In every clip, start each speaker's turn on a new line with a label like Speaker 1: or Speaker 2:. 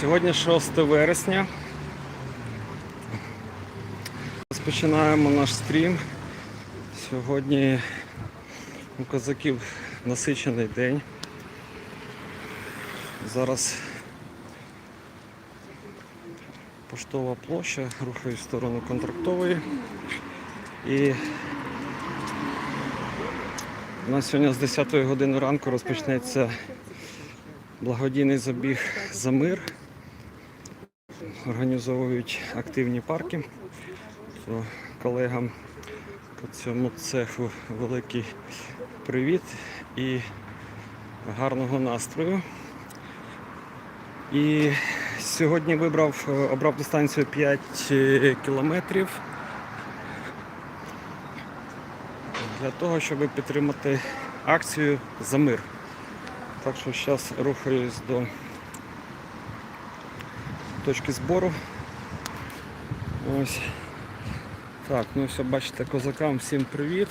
Speaker 1: Сьогодні 6 вересня. Розпочинаємо наш стрім. Сьогодні у козаків насичений день. Зараз поштова площа, рухаю в сторону контрактової. І у нас сьогодні з 10 години ранку розпочнеться благодійний забіг за мир. Організовують активні парки. То колегам по цьому цеху великий привіт і гарного настрою. І сьогодні вибрав, е, обрав дистанцію 5 кілометрів для того, щоб підтримати акцію за мир. Так що зараз рухаюсь до точки збору. Ось. Так, ну все, бачите, козакам всім привіт.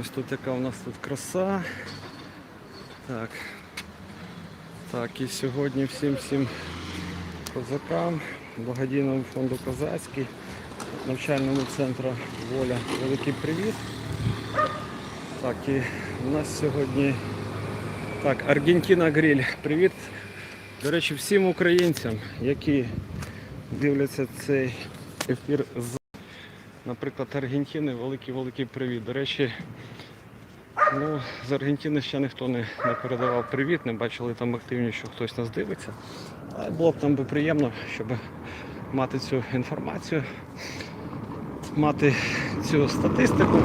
Speaker 1: Ось тут яка у нас тут краса. Так. Так, і сьогодні всім всім козакам, благодійному фонду Козацький, навчальному центру Воля. Великий привіт. Так, і у нас сьогодні так, Аргентина Гриль. Привіт. До речі, всім українцям, які дивляться цей ефір з, наприклад, Аргентини, великий-великий привіт. До речі, ну, з Аргентини ще ніхто не, не передавав привіт, не бачили там активні, що хтось нас дивиться. Але було б там би приємно, щоб мати цю інформацію, мати цю статистику.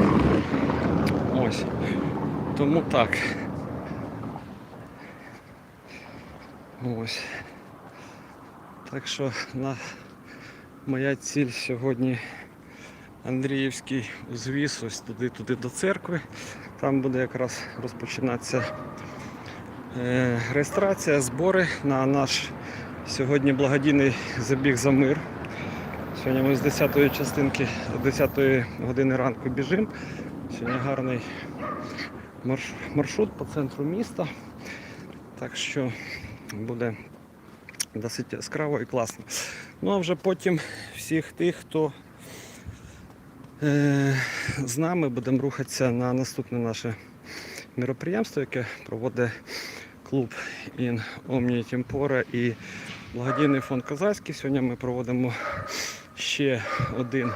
Speaker 1: Ось. Тому так. Ось. Так що на моя ціль сьогодні Андріївський узвіз, ось туди, туди до церкви. Там буде якраз розпочинатися е, реєстрація, збори на наш сьогодні благодійний забіг за мир. Сьогодні ми з 10-ї частинки, з 10-ї години ранку біжимо. Сьогодні гарний марш- маршрут по центру міста. Так що буде досить яскраво і класно. Ну а вже потім всіх тих, хто е, з нами будемо рухатися на наступне наше мероприємство, яке проводить клуб Ін Омні Тімпора і благодійний фонд Козацький. Сьогодні ми проводимо ще один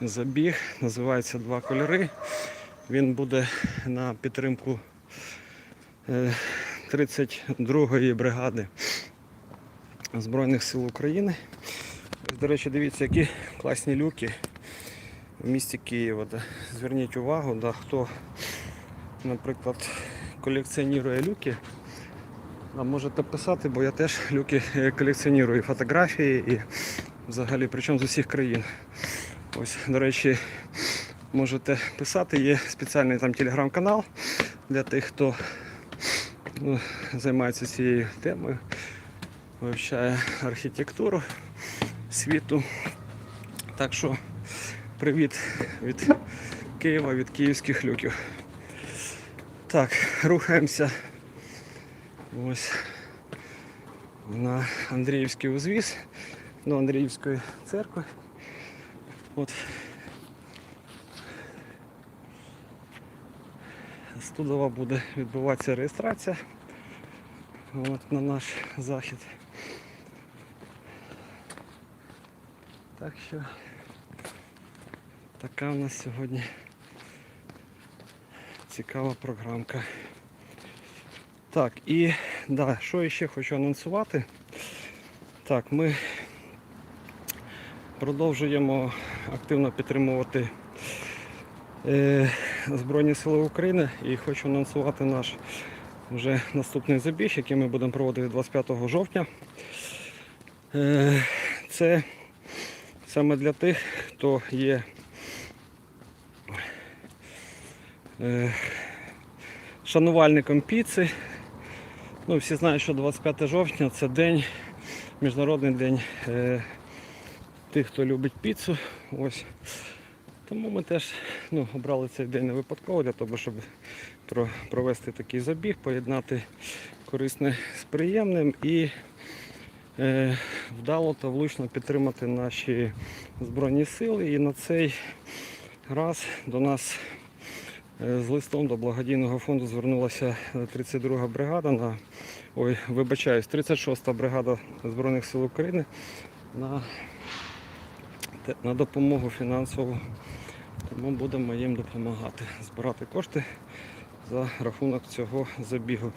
Speaker 1: забіг, називається Два кольори. Він буде на підтримку е, 32-ї бригади Збройних сил України. До речі, дивіться, які класні люки в місті Києва. Да. Зверніть увагу, да, хто, наприклад, колекціонує люки. А можете писати, бо я теж люки колекціоную, фотографії, і взагалі, причому з усіх країн. Ось, до речі, можете писати, є спеціальний там телеграм-канал для тих, хто займається цією темою, вивчає архітектуру світу. Так що привіт від Києва, від київських люків. Так, рухаємося ось на Андріївський узвіз до Андріївської церкви. От з Тудова буде відбуватися реєстрація от, на наш захід. Так що така у нас сьогодні цікава програмка. Так, і да, що ще хочу анонсувати. Так, ми продовжуємо активно підтримувати е, Збройні Сили України і хочу анонсувати наш вже наступний забіг, який ми будемо проводити 25 жовтня. Е, це саме для тих, хто є е, шанувальником піци. Ну, всі знають, що 25 жовтня це день, міжнародний день е, тих, хто любить піцу. Ось. Тому ми теж ну, обрали цей день не випадково для того, щоб провести такий забіг, поєднати корисне з приємним і е, вдало та влучно підтримати наші Збройні сили. І на цей раз до нас е, з листом до благодійного фонду звернулася 32 бригада на ой, вибачаюсь, 36-та бригада Збройних сил України на, на допомогу фінансову. Тому будемо їм допомагати збирати кошти за рахунок цього забігу.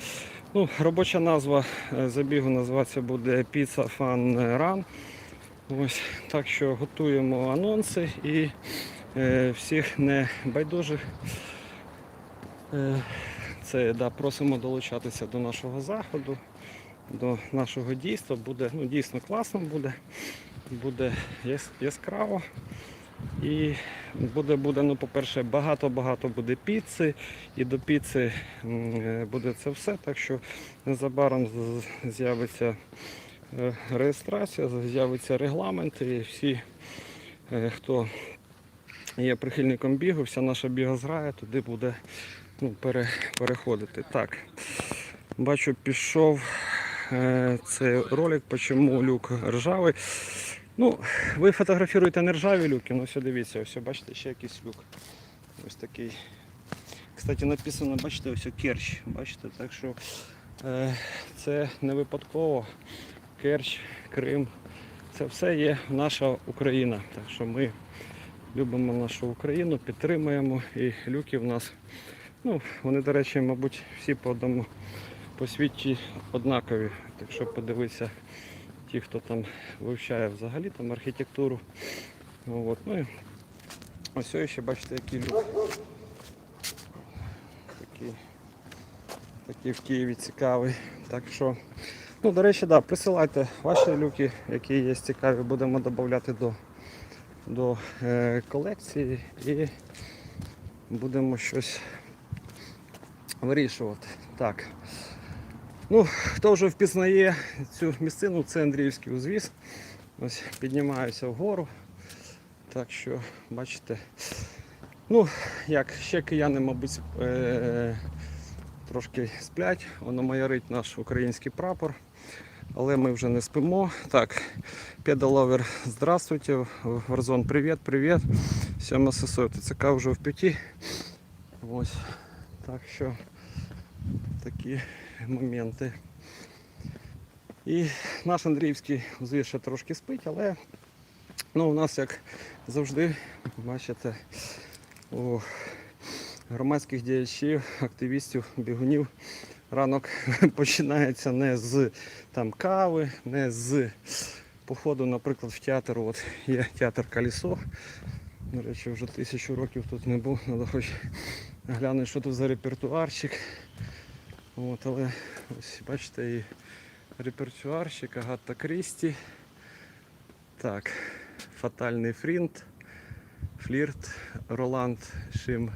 Speaker 1: Ну, робоча назва е, забігу називатися буде Pizza Fun Run. Ось так що готуємо анонси і е, всіх небайдужих. Е, це да, просимо долучатися до нашого заходу, до нашого дійства. Буде ну, дійсно класно буде, буде яс- яскраво. І буде, буде, ну, по-перше, багато-багато буде піци, і до піци е, буде це все. Так що незабаром з'явиться е, реєстрація, з'явиться регламент, і всі, е, хто є прихильником бігу, вся наша бігозграя туди буде ну, пере, переходити. Так, бачу, пішов цей ролик, чому люк ржавий. Ну, ви фотографуєте не ржаві люки, ну все дивіться, ось бачите, ще якийсь люк. Ось такий. Кстати, написано, бачите, ось керч. Бачите, так що е, це не випадково. Керч, Крим. Це все є наша Україна. Так що ми любимо нашу Україну, підтримуємо і люки в нас. Ну, вони, до речі, мабуть, всі по одному по світі однакові. Так що подивитися ті, хто там вивчає взагалі там архітектуру. Ну, От. Ну, і ось ще бачите, які люки. Такі, такі в Києві цікавий. Так що, ну, до речі, да, присилайте ваші люки, які є цікаві, будемо додавати до, до е, колекції і будемо щось вирішувати. Так. Ну, хто вже впізнає цю місцину, це Андріївський узвіз. Ось піднімаюся вгору. Так що, бачите, ну, як ще кияни, мабуть, е- трошки сплять, воно майорить наш український прапор. Але ми вже не спимо. Так, педаловер, здравствуйте. Варзон, привіт, привіт. Сьома ССО, ТЦК вже в п'яті. Ось. Так що такі моменти. І наш Андріївський ще трошки спить, але ну, у нас, як завжди, бачите, у громадських діячів, активістів, бігунів ранок починається не з там, кави, не з походу, наприклад, в театр. От є театр Колесо. До речі, вже тисячу років тут не був, треба хоч глянути, що тут за репертуарчик. От, але ось бачите і репертуарщик Агата Крісті. Так, фатальний фрінт, флірт, Роланд Шим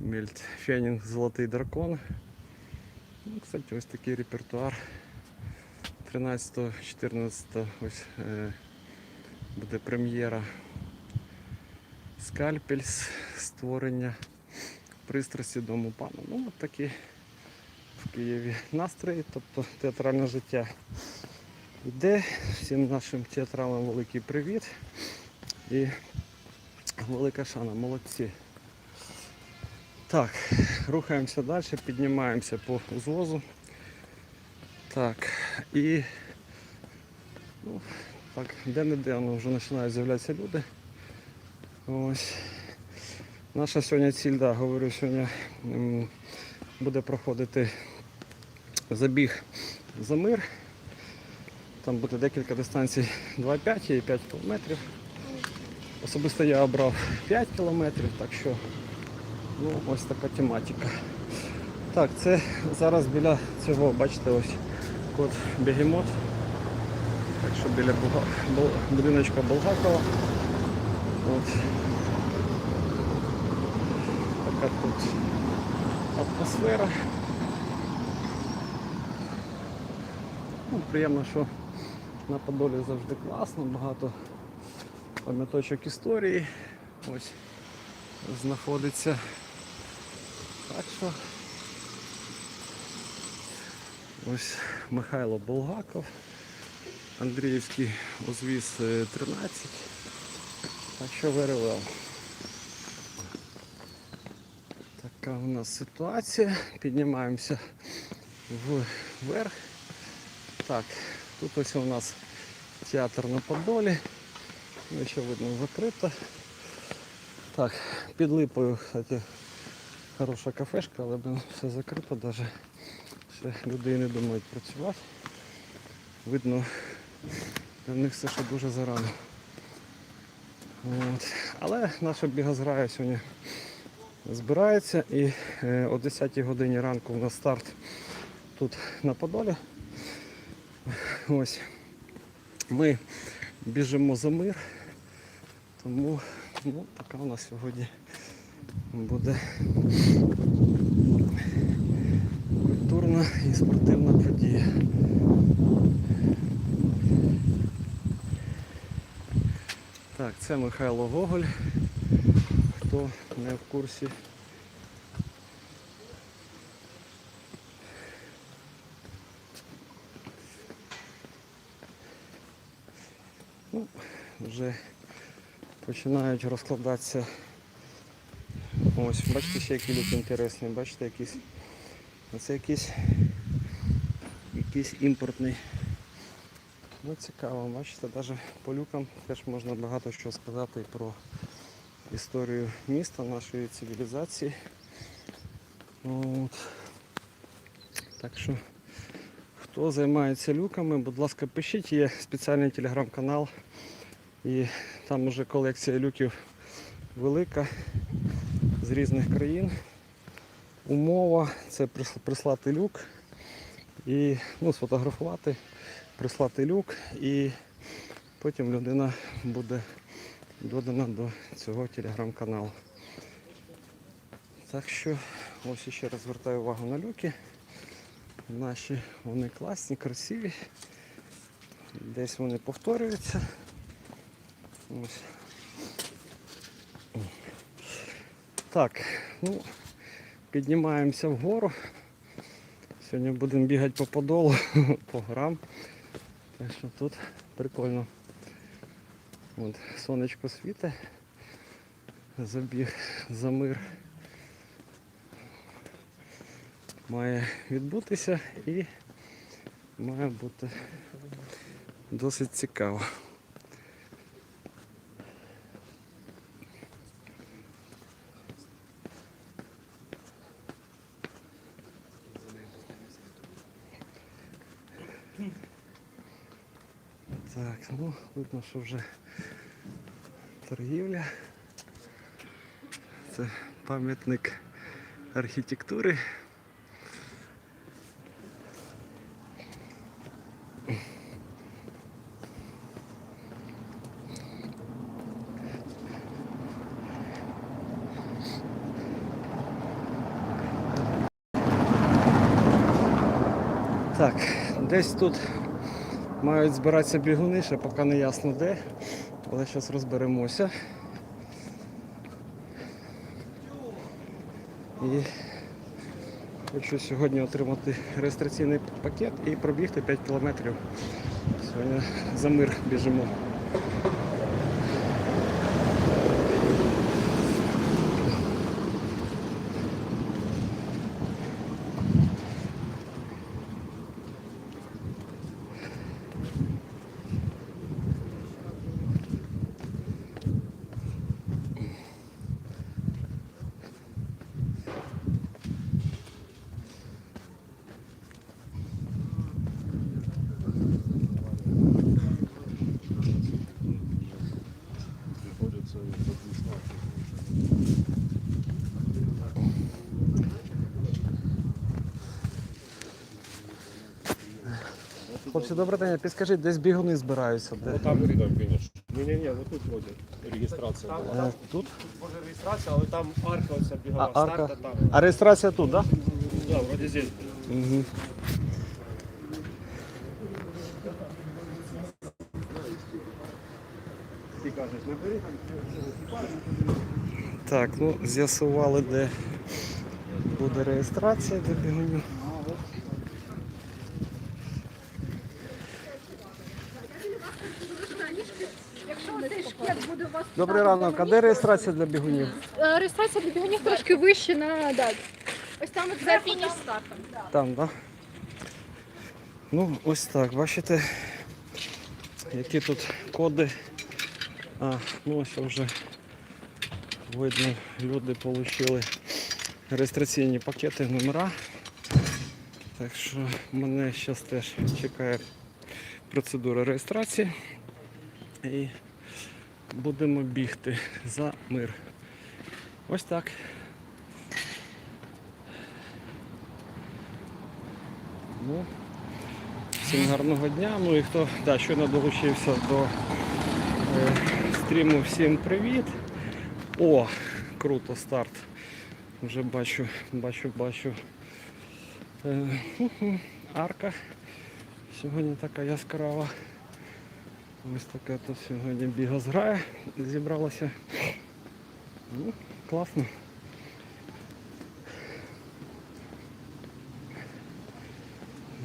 Speaker 1: Мільт, Фенінг Золотий дракон. Ну, кстати, ось такий репертуар. 13-14 ось е, буде прем'єра Скальпельс, створення пристрасті дому пана. Ну, от такі Києві настрої, тобто театральне життя йде. Всім нашим театралам великий привіт і велика шана, молодці. Так, рухаємося далі, піднімаємося по узвозу. Так, і ну, так, де-не-де воно вже починають з'являтися люди. Ось. Наша сьогодні ціль, да, говорю, сьогодні буде проходити забіг за мир. Там буде декілька дистанцій 2,5 і 5 кілометрів. Особисто я обрав 5 кілометрів, так що ну, ось така тематика. Так, це зараз біля цього, бачите, ось код Бегемот. Так що біля будиночка Болгакова. От. Така тут атмосфера. Ну, приємно, що на Подолі завжди класно, багато пам'яточок історії. Ось знаходиться. Так що ось Михайло Болгаков. Андріївський узвіз е, 13. Так що виревел. Така у нас ситуація. Піднімаємося вверх. Так, тут ось у нас театр на Подолі. Ну, ще видно закрито. Так, під липою, кстати, хороша кафешка, але блин, все закрито навіть. Ще люди не думають працювати. Видно, в них все ще дуже зарано. От. Але наша бігозграя сьогодні збирається і е, о 10 годині ранку у нас старт тут на Подолі. Ось. Ми біжимо за мир, тому ну, така у нас сьогодні буде культурна і спортивна подія. Так, це Михайло Гоголь. Хто не в курсі. Ну, вже починають розкладатися. Ось, бачите, ще які люки інтересні, бачите, якісь. Оце якийсь якийсь імпортний. Ну цікаво, бачите, навіть по люкам теж можна багато що сказати про історію міста, нашої цивілізації. От. Так що, хто займається люками, будь ласка, пишіть, є спеціальний телеграм-канал. І там вже колекція люків велика з різних країн. Умова це прислати люк і ну, сфотографувати, прислати люк і потім людина буде додана до цього телеграм-каналу. Так що ось ще раз звертаю увагу на люки. Наші вони класні, красиві. Десь вони повторюються. Ось. Так, ну, піднімаємося вгору. Сьогодні будемо бігати по подолу, по горам. Так що тут прикольно. От, сонечко світе. Забіг за мир. Має відбутися і має бути досить цікаво. Так, ну видно, що вже торгівля. Це пам'ятник архітектури. Так, десь тут мають збиратися бігуни, ще поки не ясно де, але зараз розберемося. І хочу сьогодні отримати реєстраційний пакет і пробігти 5 кілометрів. Сьогодні за мир біжимо. Хлопці, добрий день, підскажіть, десь бігуни збираються. Де?
Speaker 2: Вот там рядом, конечно. Не-не-не, вот тут вроде регистрация была.
Speaker 1: Е, Тут?
Speaker 3: Може реєстрація, але там арка оця
Speaker 1: А, арка.
Speaker 3: старта там.
Speaker 1: А реєстрація тут, так?
Speaker 3: Да, вроде здесь.
Speaker 1: Угу.
Speaker 3: Ти кажеш, набери там.
Speaker 1: Так, ну з'ясували, де буде реєстрація для бігунів. Добрий ранок. А де реєстрація для бігунів?
Speaker 4: Е, Реєстрація для бігунів трошки вище на да. Ось там от за фініш стартом.
Speaker 1: Там, так? Да? Ну, ось так, бачите, які тут коди. А, ну ось вже видно, люди отримали реєстраційні пакети, номера. Так що мене зараз теж чекає процедура реєстрації. І будемо бігти за мир. Ось так. Ну, всім гарного дня. Ну і хто да, щойно долучився до е, стріму, всім привіт. О, круто, старт. Вже бачу, бачу, бачу. Е, арка. Сьогодні така яскрава. Ось така тут сьогодні бігозграя зібралася. Ну, класно.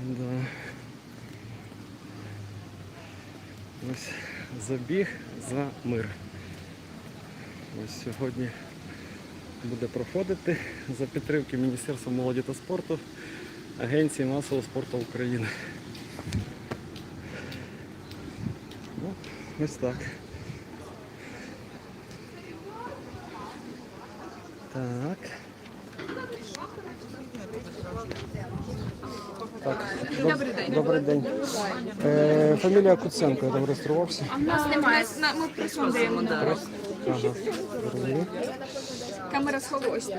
Speaker 1: Да. Ось забіг за мир. Ось сьогодні буде проходити за підтримки Міністерства молоді та спорту Агенції масового спорту України. Ну, ось так. Так. Так, добрий день. Добрий день. Е, фамілія Куценко, я там реєструвався.
Speaker 4: В нас немає. на- Ми присунемо.
Speaker 1: Ага, зрозумів.
Speaker 4: Камера схову ось тут.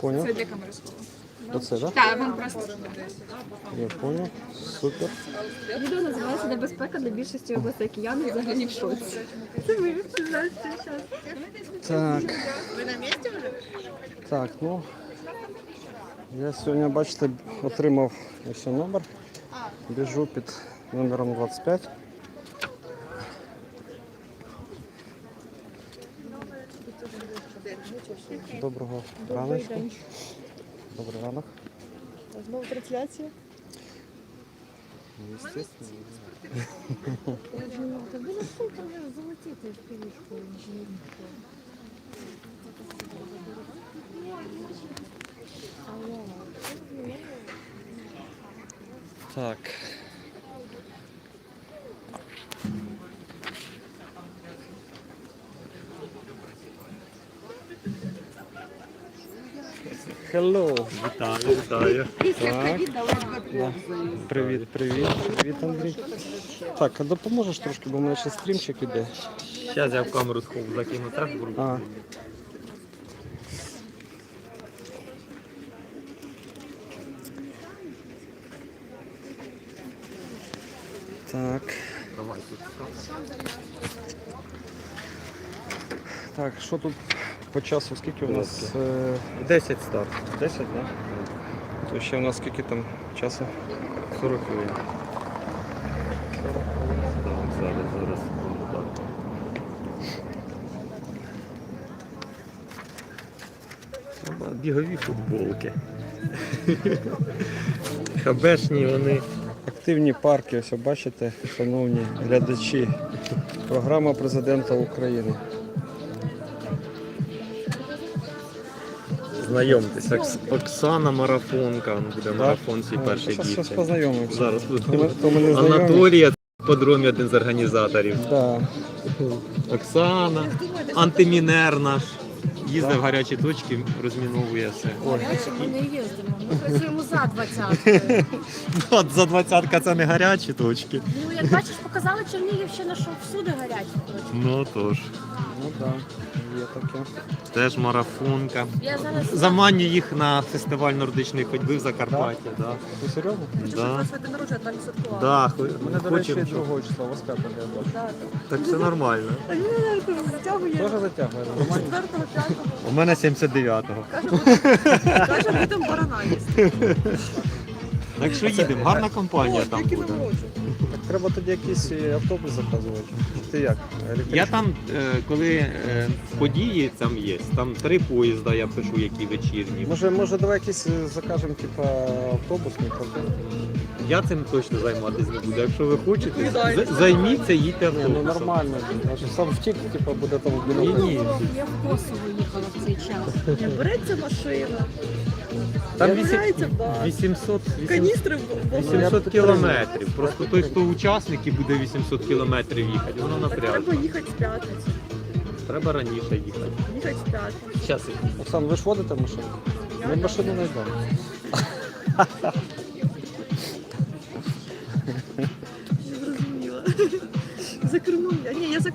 Speaker 1: Поняв.
Speaker 4: Це для камери схову.
Speaker 1: Оце, так?
Speaker 4: Так, вам просто.
Speaker 1: Я поняв. Супер.
Speaker 5: Відео називається Небезпека для більшості областей киян взагалі в шоці. Це ви зараз
Speaker 1: Так. Так, ну. Я сьогодні, бачите, отримав ось номер. Біжу під номером 25. Доброго раночку. Добрий ранок.
Speaker 5: Знову трансляція.
Speaker 1: Ну, естественно.
Speaker 5: Та ви наскільки не залетіти в півішку інженерку?
Speaker 1: Так. Hello.
Speaker 2: Вітаю, вітаю.
Speaker 1: Так. Да. Привіт, привіт, привіт, Андрій. Так, а допоможеш трошки, бо в мене ще стрімчик іде.
Speaker 2: Зараз я в камеру схову закину так в руку.
Speaker 1: А. Так.
Speaker 2: Давай тут.
Speaker 1: Так, що тут по часу? Скільки у нас? Е,
Speaker 2: 10 старт.
Speaker 1: 10, так? Да? То ще у нас скільки там часу?
Speaker 2: 40 хвилин. Зараз, зараз. Бігові футболки. Хабешні вони.
Speaker 1: Активні парки, ось бачите, шановні глядачі. Програма президента України.
Speaker 2: Знайомтесь, Окс- Оксана Марафонка, он буде марафон свій перший
Speaker 1: Зараз щось
Speaker 2: бігти.
Speaker 1: познайомимося.
Speaker 2: Зараз
Speaker 1: То ми, то ми не знайомі.
Speaker 2: Анатолія подромі один з організаторів.
Speaker 1: Да.
Speaker 2: Оксана, антимінер наш. Їздив в гарячі точки, розміновує все.
Speaker 5: Ми не їздимо. Ми працюємо за 20.
Speaker 2: От за двадцятка це не гарячі точки.
Speaker 5: Ну, як бачиш, показали Чернігівщина, що всюди гарячі точки.
Speaker 2: Ну тож,
Speaker 1: Ну так, да. Є таке.
Speaker 2: теж марафонка. Заманю їх на фестиваль нордичної ходьби в Закарпаття. Да.
Speaker 1: Ти серйозно?
Speaker 2: Да. Да, хо-
Speaker 1: Мене, до речі,
Speaker 2: хочемо, щоб-
Speaker 1: другого числа, 25 я бачу.
Speaker 2: так все нормально.
Speaker 5: Затягує
Speaker 1: Теж затягує, нормально?
Speaker 5: 4-го, 5-го.
Speaker 2: У мене 79-го.
Speaker 5: Каже, будемо барана їсти.
Speaker 2: Так що їдемо, гарна компанія там буде.
Speaker 1: Треба тоді якийсь автобус заказувати. Ти як?
Speaker 2: Я там, е, коли е, події там є, там три поїзда я пишу, які вечірні.
Speaker 1: Може, може, давай якийсь е, закажемо, типа автобусний проблем.
Speaker 2: Я цим точно займатися не буду. Якщо ви хочете, з- займіться, їдьте
Speaker 1: Ні, ну
Speaker 2: автобусом.
Speaker 1: нормально. Сам втік, типа, буде там в
Speaker 2: Ні, ні.
Speaker 5: Я в Косово їхала в цей час.
Speaker 6: Береться машина,
Speaker 2: Там
Speaker 6: виявляється бас.
Speaker 2: 800, 800,
Speaker 6: Каністри в- в-
Speaker 2: 800 кілометрів. Просто той, хто учасник і буде 800 кілометрів їхати, воно
Speaker 6: Так
Speaker 2: напряжно.
Speaker 6: треба їхати з п'ятниці.
Speaker 2: Треба раніше їхати.
Speaker 6: Їхати з п'ятниці.
Speaker 2: Зараз
Speaker 1: Оксан, ви ж водите машину? Ми машину не йдемо.
Speaker 6: Не зрозуміла. За кермом. я- Ні, я за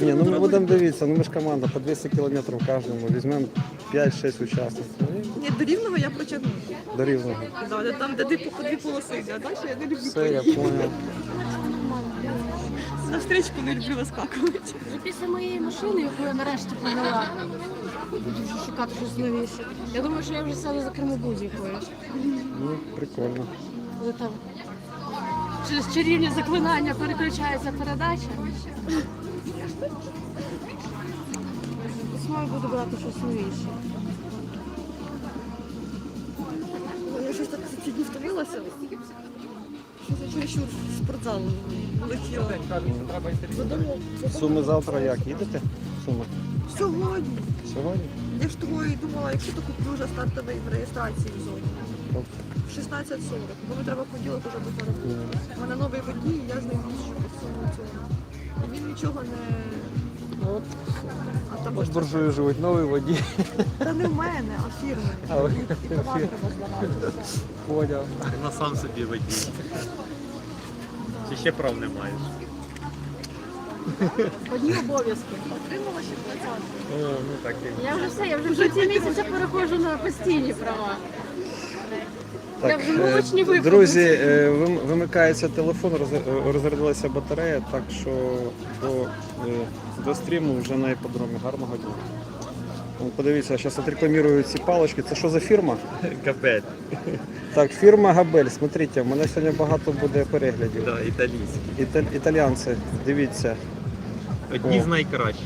Speaker 1: Ні, ну ми будемо дивитися, ну ми ж команда по 200 кілометрів кожному, візьмемо 5-6 учасників. Ну, і
Speaker 6: Ні, до рівного я протягну.
Speaker 1: До рівного.
Speaker 6: Да, де там, де дві- по дві полоси йде, а далі я не люблю.
Speaker 1: Все, я зрозумів.
Speaker 6: На встречку не люблю вискакувати.
Speaker 5: Вже після моєї машини, яку я нарешті продала, буду вже шукати щось новіше. Я думаю, що я вже сяду за кермо будь-якої.
Speaker 1: Ну, прикольно.
Speaker 5: Коли там через чарівні заклинання переключається передача. Весною буду брати щось новіше.
Speaker 6: Ці втомилася. Я чересчур спортзал летіла.
Speaker 1: Суми завтра як? Їдете? Суми?
Speaker 6: Сьогодні.
Speaker 1: Сьогодні?
Speaker 6: Я ж того і думала, якщо то куплю вже стартовий в реєстрації в зоні.
Speaker 1: Тобто,
Speaker 6: В 16.40. Бо мені треба в понеділок вже роботі. У мене новий водій, і я з ним їжджу. І він нічого не.
Speaker 1: От,
Speaker 6: А
Speaker 1: буржуї живуть, новий водій.
Speaker 6: Та не в мене, а фірми.
Speaker 1: А, ви-
Speaker 6: І треба здавати.
Speaker 1: Поняв.
Speaker 2: на сам собі водій. Чи ще прав не маєш?
Speaker 5: Одні обов'язки.
Speaker 6: Отримала ще 20.
Speaker 2: О, ну так і.
Speaker 5: Я вже все, я вже в кінці місяця переходжу на постійні права.
Speaker 1: Так, е, друзі, е, вим- вимикається телефон, роз- е, розрядилася батарея, так що до, е, до стріму вже на іпподромі. Гарного дня. Вон, Подивіться, зараз отрекламірую ці палички. Це що за фірма?
Speaker 2: Капець.
Speaker 1: Так, фірма Габель. Смотрите, в мене сьогодні багато буде переглядів.
Speaker 2: Да, італійський.
Speaker 1: Італь- італіянці, дивіться.
Speaker 2: Одні з найкращих.